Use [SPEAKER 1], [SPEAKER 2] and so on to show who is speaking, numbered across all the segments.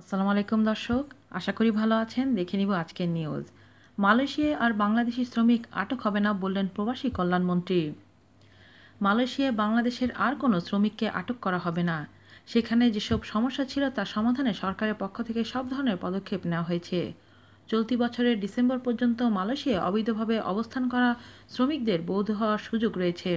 [SPEAKER 1] আসসালামু আলাইকুম দর্শক, আশা করি ভালো আছেন। দেখে নিব আজকের নিউজ মালয়েশিয়ায় আর বাংলাদেশি শ্রমিক আটক হবে না বললেন প্রবাসী কল্যাণমন্ত্রী মালয়েশিয়ায় বাংলাদেশের আর কোনো শ্রমিককে আটক করা হবে না। সেখানে যেসব সমস্যা ছিল তার সমাধানে সরকারের পক্ষ থেকে সব ধরনের পদক্ষেপ নেওয়া হয়েছে। চলতি বছরের ডিসেম্বর পর্যন্ত মালয়েশিয়ায় অবৈধভাবে অবস্থান করা শ্রমিকদের বৈধ হওয়ার সুযোগ রয়েছে।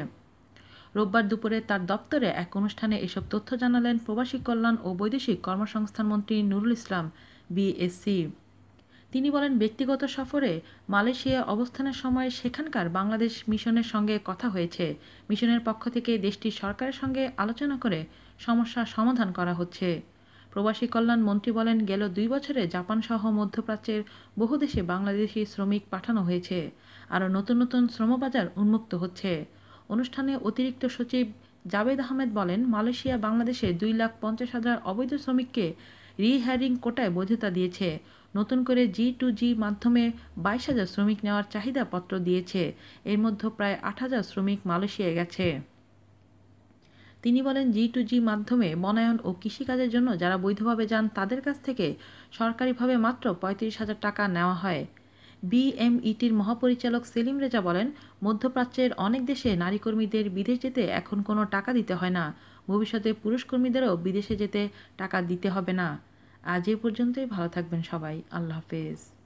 [SPEAKER 1] রোববার দুপুরে তার দপ্তরে এক অনুষ্ঠানে এসব তথ্য জানালেন প্রবাসী কল্যাণ ও বৈদেশিক কর্মসংস্থান মন্ত্রী নুরুল ইসলাম, বিএসসি। তিনি বলেন, ব্যক্তিগত সফরে মালয়েশিয়া অবস্থানের সময় সেখানকার বাংলাদেশ মিশনের সঙ্গে কথা হয়েছে। মিশনের পক্ষ থেকে দেশটির সরকারের সঙ্গে আলোচনা করে সমস্যার সমাধান করা হচ্ছে। প্রবাসী কল্যাণ মন্ত্রী বলেন, গেল দুই বছরে জাপান সহ মধ্যপ্রাচ্যের বহু দেশে বাংলাদেশি শ্রমিক পাঠানো হয়েছে। আরও নতুন নতুন শ্রমবাজার উন্মুক্ত হচ্ছে। অনুষ্ঠানে অতিরিক্ত সচিব জাবেদ আহমেদ বলেন, মালয়েশিয়া বাংলাদেশে দুই লাখ পঞ্চাশ হাজার অবৈধ শ্রমিককে রিহায়ারিং কোটায় বৈধতা দিয়েছে। নতুন করে জি টু জি মাধ্যমে বাইশ হাজার শ্রমিক নেওয়ার চাহিদা পত্র দিয়েছে। এর মধ্যে প্রায় আট হাজার শ্রমিক মালয়েশিয়ায় গেছে। তিনি বলেন, জি টু জি মাধ্যমে বনায়ন ও কৃষিকাজের জন্য যারা বৈধভাবে যান, তাদের কাছ থেকে সরকারিভাবে মাত্র পঁয়ত্রিশ হাজার টাকা নেওয়া হয়। বিএমইটির মহাপরিচালক সেলিম রেজা বলেন, মধ্যপ্রাচ্যের অনেক দেশে নারী কর্মীদের বিদেশ যেতে এখন কোনো টাকা দিতে হয় না। ভবিষ্যতে পুরুষ কর্মীদেরও বিদেশে যেতে টাকা দিতে হবে না। আজ এ পর্যন্তই, ভালো থাকবেন সবাই। আল্লাহ হাফেজ।